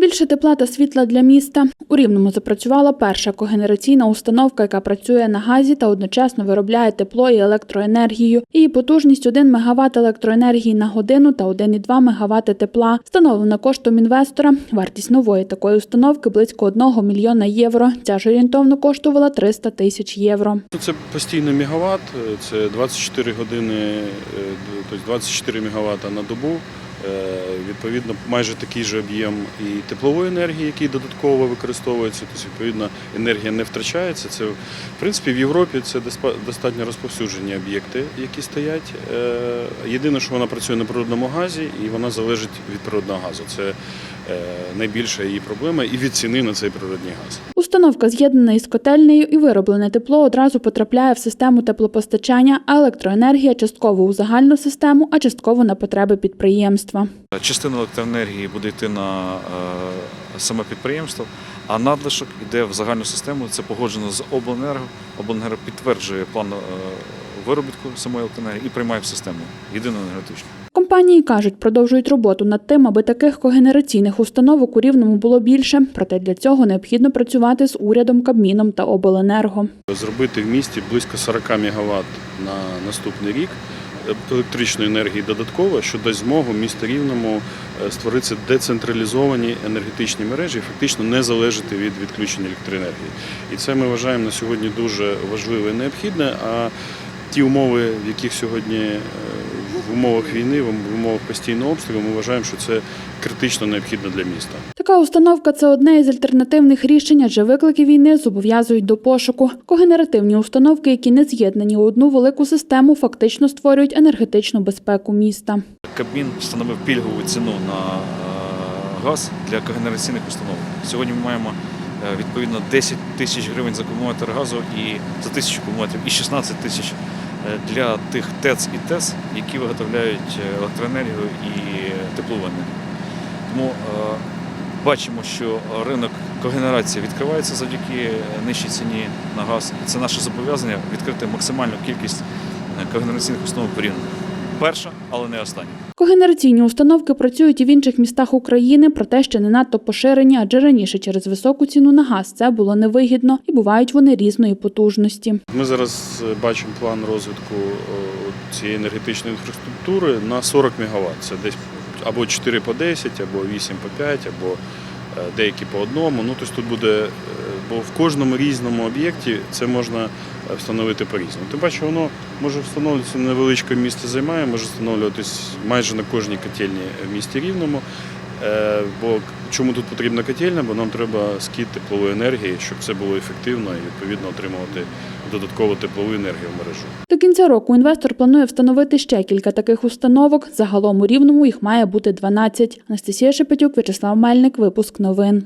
Більше тепла та світла для міста. У Рівному запрацювала перша когенераційна установка, яка працює на газі та одночасно виробляє тепло і електроенергію. Її потужність 1 МВт електроенергії на годину та 1,2 МВт тепла. Встановлена коштом інвестора. Вартість нової такої установки близько 1 мільйона євро. Ця ж орієнтовно коштувала 300 тисяч євро. Це постійний мегаватт, це 24 години, е, тобто 24 мегаватта на добу. Е, Відповідно, майже такий же об'єм і теплової енергії, який додатково використовується. Тобто, відповідно, енергія не втрачається. Це в принципі в Європі це достатньо розповсюджені об'єкти, які стоять. Е, Єдине, що вона працює на природному газі, і вона залежить від природного газу. Це е, найбільша її проблема і від ціни на цей природний газ. Установка з'єднана із котельнею і вироблене тепло одразу потрапляє в систему теплопостачання, а електроенергія частково у загальну систему, а частково на потреби підприємства. Частина електроенергії буде йти на е, саме підприємство, а надлишок йде в загальну систему. Це погоджено з обленерго. Обленерго підтверджує план виробітку самої електроенергії і приймає в систему єдину енергетичну. Компанії кажуть, продовжують роботу над тим, аби таких когенераційних установок у рівному було більше. Проте для цього необхідно працювати з урядом, Кабміном та обленерго. Зробити в місті близько 40 МВт на наступний рік електричної енергії додатково, що дасть змогу місту Рівному е, створити децентралізовані енергетичні мережі і фактично не залежати від відключення електроенергії. І це ми вважаємо на сьогодні дуже важливе і необхідне. А ті умови, в яких сьогодні е, в умовах війни, в умовах постійного обстрілу, ми вважаємо, що це критично необхідно для міста. Така установка це одне із альтернативних рішень, адже виклики війни зобов'язують до пошуку. Когенеративні установки, які не з'єднані у одну велику систему, фактично створюють енергетичну безпеку міста. Кабмін встановив пільгову ціну на е, газ для когенераційних установок. Сьогодні ми маємо відповідно 10 тисяч гривень за кубометр газу і за тисячу кубометрів і 16 тисяч е, для тих ТЕЦ і ТЕС, які виготовляють е, електроенергію і теплову. Тому е, бачимо, що ринок когенерації відкривається завдяки нижчій ціні на газ. Це наше зобов'язання відкрити максимальну кількість е, когенераційних установок в Рівному. Перша, але не остання. Когенераційні установки працюють і в інших містах України, проте ще не надто поширені, адже раніше через високу ціну на газ це було невигідно і бувають вони різної потужності. Ми зараз е, бачимо план розвитку цієї енергетичної інфраструктури на 40 МВт. Це десь або 4 по 10, або 8 по 5, або е, деякі по одному. Ну, тобто тут буде, е, бо в кожному різному об'єкті це можна е, встановити по-різному. Тим паче воно може встановлюватися невеличке місце займає, може встановлюватись майже на кожній котельні в місті Рівному. Е, Бо чому тут потрібна котельня? Бо нам треба скид теплової енергії, щоб це було ефективно і відповідно отримувати додаткову теплову енергію в мережу. До кінця року інвестор планує встановити ще кілька таких установок. Загалом у рівному їх має бути 12. Анастасія Шепетюк, Вячеслав Мельник. Випуск новин.